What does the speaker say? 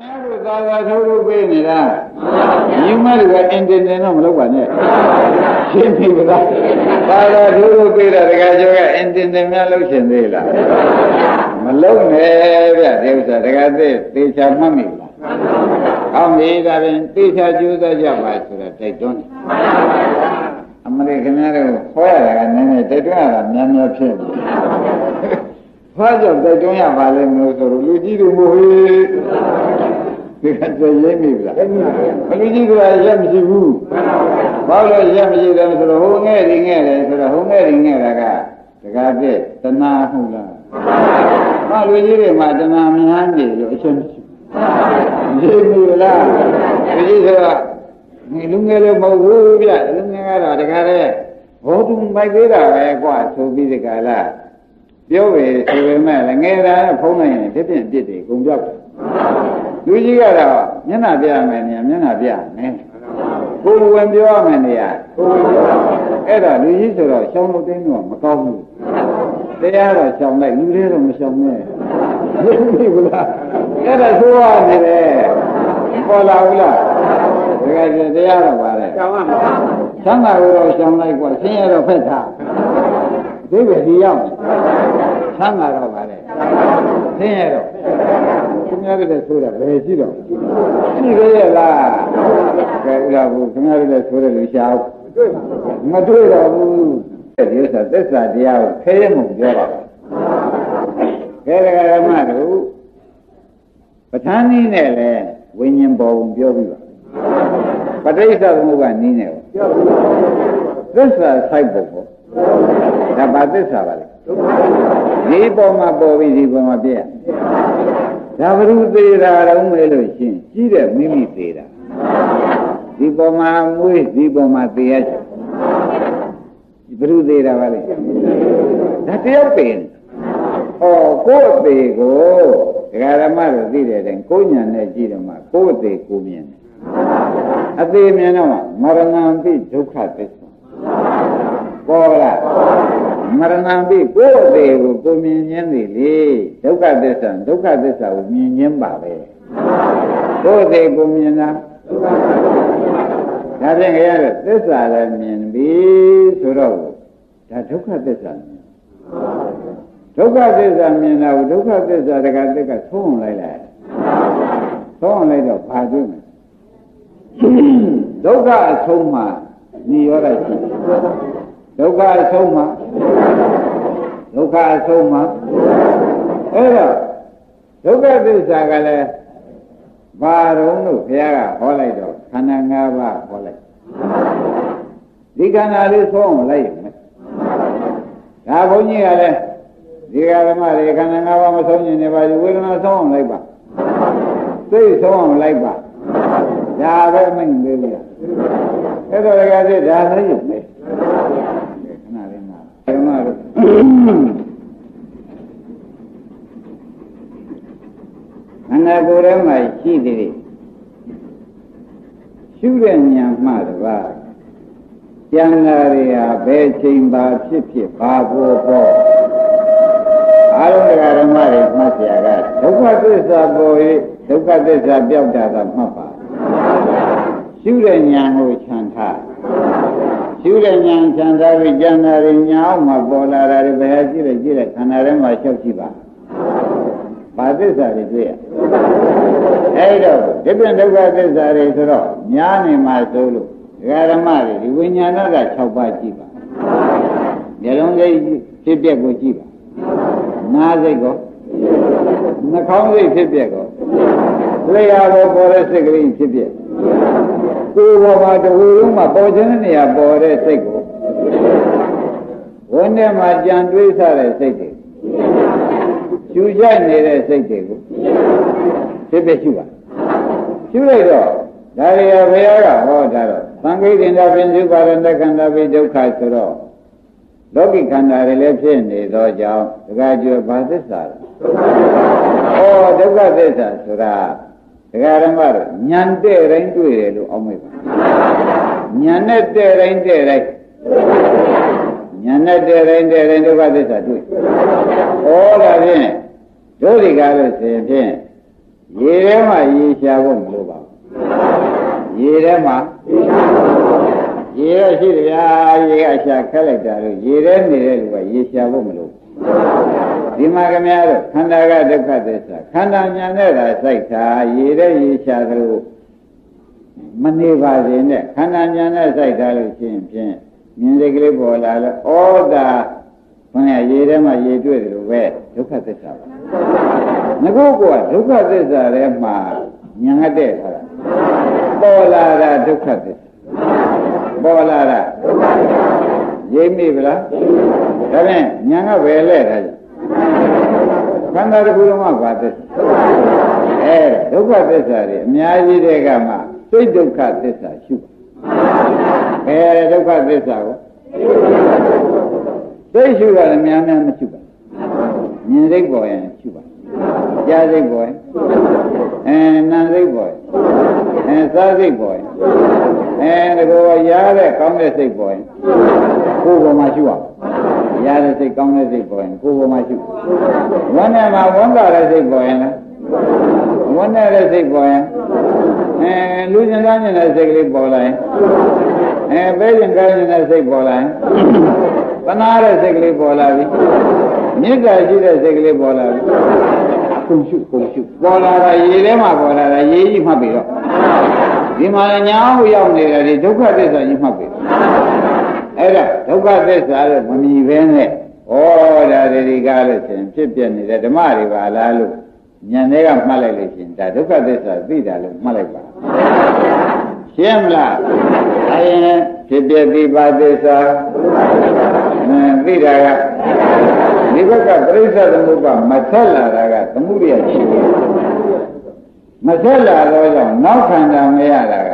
အဲ့လိုသာသာထုတ်ထုတ်ပေးနေတာညီမတွေကအင်တင်တင်တော့မလုပ်ပါနဲ့ရှင်းပြီလားသာသာထုတ်ထုတ်ပေးတာတခါကျော်ကအင်တင်တင်များလုပ်ရှင်သေးလားမလုပ်နဲ့ဗျဒီဥစ္စာတခါသိသေချာမှတ်မိလားကောင်းပြီဒါရင်သေချာကြိုးစားကြပါဆိုတာတိုက်တွန်းတယ်အမလေးခင်ဗျားတို့ဟောရတာကနည်းနည်းတိုက်တွန်းရတာများများဖြစ်နေဘာကြောင့်တိုက်တွန်းရပါလဲမလို့ဆိုတော့လူကြီးတွေမို့ဟေး ဒီကတည်းကရိပ်မိပြီလားဘလူကြီးကရက်မရှိဘူးဘာလို့ရက်မရှိတယ်ဆိုတော့ဟိုငဲ့ဒီငဲ့တယ်ဆိုတော့ဟိုငဲ့ဒီငဲ့တာကတကားပြည့်တဏှာဟုတ်လားဘာလူကြီးတွေမှာတဏှာများနေလို့အချက်မရှိဘူးရိပ်မိလားလူကြီးဆိုတော့ဒီလူငယ်လည်းမဟုတ်ဘူးဗျလူငယ်ကတော့တကားလေဘောတုံမိုက်သေးတာပဲကွာဆိုပြီးဒီကလာပြောပဲဆိုပေမဲ့လည်းငယ်တာဖုံးလိုက်ရင်တစ်ပြင်းပြစ်တွေကုန်ပြောက်တယ် လူကြီးကတော့မျက်နှာပြရမယ်နေရာမျက်နှာပြမယ်ကိုယ်ဝင်ပြောရမယ်နေရာကိုယ်ဝင်ပြောအဲ့ဒါလူကြီးဆိုတော့ရှောင်းလို့တင်းတော့မကောင်းဘူးတရားတော့ရှောင်းလိုက်လူတွေတော့မရှောင်းနဲ့ဟုတ်ပြီဘူးလားအဲ့ဒါသိုးရနေတယ်ပေါ်လာဘူးလားတကယ်တရားတော့ပါလေရှောင်းရမှာသံဃာကိုတော့ရှောင်းလိုက်กว่าဆင်းရဲတော့ဖက်ထားဒီပဲဒီရောက်သံဃာတော့ပါလေဆင်းရဲတော့ ခင်ဗျားတို့လည်းဆိုတာဘယ်ရှိတော့ရှိသေးရဲ့လားကဲဥလာဘူးခင်ဗျားတို့လည်းဆိုတယ်လူရှားမတွေ့တော့ဘူးဒီဥစ္စာသစ္စာတရားကိုခဲရမှုပြောတာကဲဒကာရမတို့ပဋ္ဌာန်းနည်းနဲ့လည်းဝိညာဉ်ပေါ်ဝင်ပြောပြီးပါပဋိစ္စသမုပ္ပါနည်းနဲ့ပြောသစ္စာဆိုင်ပုံပေါ့ဒါဘာသစ္စာပါလဲဒီပေါ်မှာပေါ်ပြီးဒီပေါ်မှာပြည့် ဒါဘ ᱹ သေးတာတော့မဲလို့ရှင်ကြီးတဲ့မိမိသေးတာဒီပေါ်မှာမွေးဒီပေါ်မှာသေးရချင်ဘ ᱹ သေးတာပါလေဒါတယောက်ပင်ဟောကိုယ့်အသေးကိုဒကာရမတို့သိတဲ့အတိုင်းကိုညာနဲ့ကြည့်တော့မှကိုယ့်အသေးကိုမြင်တယ်အသေးမြင်တော့မရဏံပိဒုက္ခသစ္စာပေါ်လား မရဏံပိကိုယ်အသေးကိုကိုမြင်ခြင်းသည်လေဒုက္ခသစ္စာဒုက္ခသစ္စာကိုမြင်ခြင်းပါပဲကိုယ်အသေးကိုမြင်တာဒါဖြင့်ကြရတဲ့သစ္စာလည်းမြင်ပြီဆိုတော့ဒါဒုက္ခသစ္စာမြင်ဒုက္ခသစ္စာမြင်တာကိုဒုက္ခသစ္စာတကသက်ကသုံးလိုက်လိုက်သုံးလိုက်တော့ဘာတွေ့မလဲဒုက္ခအဆုံးမှနိရောဓရှိ ဒုက္ခအဆုံးမှဒုက္ခအဆုံးမှအဲ့တော့ဒုက္ခသစ္စာကလည်းဘာတုံးလို့ဘုရားကဟောလိုက်တော့ခန္ဓာ၅ပါးဟောလိုက်ဒီခန္ဓာလေးဆုံးအောင်လိုက်ရမယ်ဒါဘုန်းကြီးကလည်းဒီကဓမ္မတွေခန္ဓာ၅ပါးမဆုံးရင်လည်းပါဝေဒနာဆုံးအောင်လိုက်ပါသိဆုံးအောင်လိုက်ပါဒါပဲမင်းသေးဘူးအဲ့တော့လည်းကတည်းကဒါလည်းရုံပဲခဏလေးမှာဓမ္မတို့ ခန္ဓာကိုယ်ထဲမှာရှိသည်ရှုတဲ့ဉာဏ်မှတပါးကျန်တာတွေဟာဘယ်ချိန်ပါဖြစ်ဖြစ်ဘာပေါ်ပေါ်အာရုံတရားဓမ္မတွေမှတ်ကြရတာဒုက္ခသစ္စာပေါ်၍ဒုက္ခသစ္စာပြောက်တာကမှတ်ပါရှုတဲ့ဉာဏ်ကိုခြံထား ရှုတဲ့ဉာဏ်ခြံထားပြီးကျန်တာတွေညာအောင်မှပေါ်လာတာတွေဘယ်ဟာရှိလဲရှိလဲခန္ဓာထဲမှာလျှောက်ကြည့်ပါဘာသစ္စာတွေတွေ့ရအဲ့တော့ဒီပြန်ဒုက္ခသစ္စာတွေဆိုတော့ညာနေမှာဆိုလို့ဒကာဓမ္မတွေဒီဝိညာဏက6ပါးကြည့်ပါမျက်လုံးစိတ်ဖြစ်ပျက်ကိုကြည့်ပါနားစိတ်ကိုနှာခေါင်းစိတ်ဖြစ်ပျက်ကိုလျှာပေါ်ပေါ်တဲ့စိတ်ကလေးဖြစ်ပျက် ကိုယ်ပေါ်မှာတဝေလုံးမှာပေါ်ခြင်းနေရာပေါ်တဲ့စိတ်ကိုဝန်ထဲမှာကြံတွေးစားတဲ့စိတ်တွေကျူကြိုက်နေတဲ့စိတ်တွေကိုဖြစ်ဖြစ်ရှိပါရှိလိုက်တော့ဒါရီဘုရားကဟောတာတော့သံဃိတင်တာပင်စုပါရဏခန္ဓာပိဒုက္ခဆိုတော့လောကီခန္ဓာတွေလည်းဖြစ်နေသောကြောင့်ဒကာကျော်ဘာသစ္စာလဲဩဒုက္ခသစ္စာဆိုတာ ဒကာရမတို့ညံတဲ့တိုင်းတွေ့တယ်လို့အောက်မေ့ပါညံနဲ့တဲ့တိုင်းတဲ့တိုင်းညံနဲ့တဲ့တိုင်းတဲ့တိုင်းဒုက္ခသစ္စာတွေ့ဩဒါဖြင့်တို့ဒီကားလို့ဆိုရင်ဖြင့်ရေထဲမှာရေရှာဖို့မလိုပါဘူးရေထဲမှာရေရရှိတယ်ဗျာရေကရှာခက်လိုက်တာလို့ရေထဲနေတဲ့လူကရေရှာဖို့မလို ဒီမှာခင်ဗျားတို့ခန္ဓာကဒုက္ခသစ္စာခန္ဓာညာနဲ့တာစိုက်တာရေထဲရေရှာသလိုမနေပါစေနဲ့ခန္ဓာညာနဲ့စိုက်တာလို့ရှိရင်ဖြင့်မြင်စိတ်ကလေးပေါ်လာလို့ဩတာဘုရားရေထဲမှာရေတွေ့တယ်လို့ပဲဒုက္ခသစ္စာပါငါကကဒုက္ခသစ္စာထဲမှာညာငတ်တဲ့ဟာပေါ်လာတာဒုက္ခသစ္စာပေါ်လာတာ ရိပ်မိဗလားဒါဖြင့်ညာကပဲလဲထားကြခန္ဓာတစ်ခုလုံးကဘာသစ္စာအဲဒုက္ခသစ္စာတွေအများကြီးတွေကမှစိတ်ဒုက္ခသစ္စာရှုပါအဲဒုက္ခသစ္စာကိုစိတ်ရှုတာလည်းများများမရှုပါမြင်စိတ်ပေါ်ရင်ရှုပါကြားစိတ်ပေါ်ရင်အဲနာစိတ်ပေါ်ရင်အဲစားစိတ်ပေါ်ရင်အဲဒါကိုရားတဲ့ကောင်းတဲ့စိတ်ပေါ်ရင် ကိုယ်ပေါ်မှာရှုအောင်ရတဲ့စိတ်ကောင်းတဲ့စိတ်ပေါ်ရင်ကိုယ်ပေါ်မှာရှုဝမ်းနဲ့မှာဝမ်းသာတဲ့စိတ်ပေါ်ရင်လားဝမ်းနဲ့တဲ့စိတ်ပေါ်ရင်အဲလူကျင်သားကျင်တဲ့စိတ်ကလေးပေါ်လာရင်အဲပဲကျင်ကားကျင်တဲ့စိတ်ပေါ်လာရင်သနာတဲ့စိတ်ကလေးပေါ်လာပြီမေတ္တာရှိတဲ့စိတ်ကလေးပေါ်လာပြီကုန်ရှုကုန်ရှုပေါ်လာတာရေထဲမှာပေါ်လာတာရေကြီးမှတ်ပြီတော့ဒီမှာညာဟုရောက်နေတာဒီဒုက္ခသစ္စာကြီးမှတ်ပြီ အဲ့ဒါဒုက္ခသစ္စာလို့မမြည်ဘဲနဲ့ဩဒါတွေကားလို့ရှင်ဖြစ်ပြနေတဲ့ဓမ္မတွေပါလားလို့ဉာဏ်တွေကမှတ်လိုက်လို့ရှင်ဒါဒုက္ခသစ္စာသိတာလို့မှတ်လိုက်ပါရှင်းမလားအရင်ဖြစ်ပြပြီးပါသစ္စာအင်းသိတာကဒီဘက်ကပြိဿသမုပ္ပါမဆက်လာတာကသမှုရိယရှိတယ်မဆက်လာတော့ကြောင့်နောက်ခန္ဓာမရတာက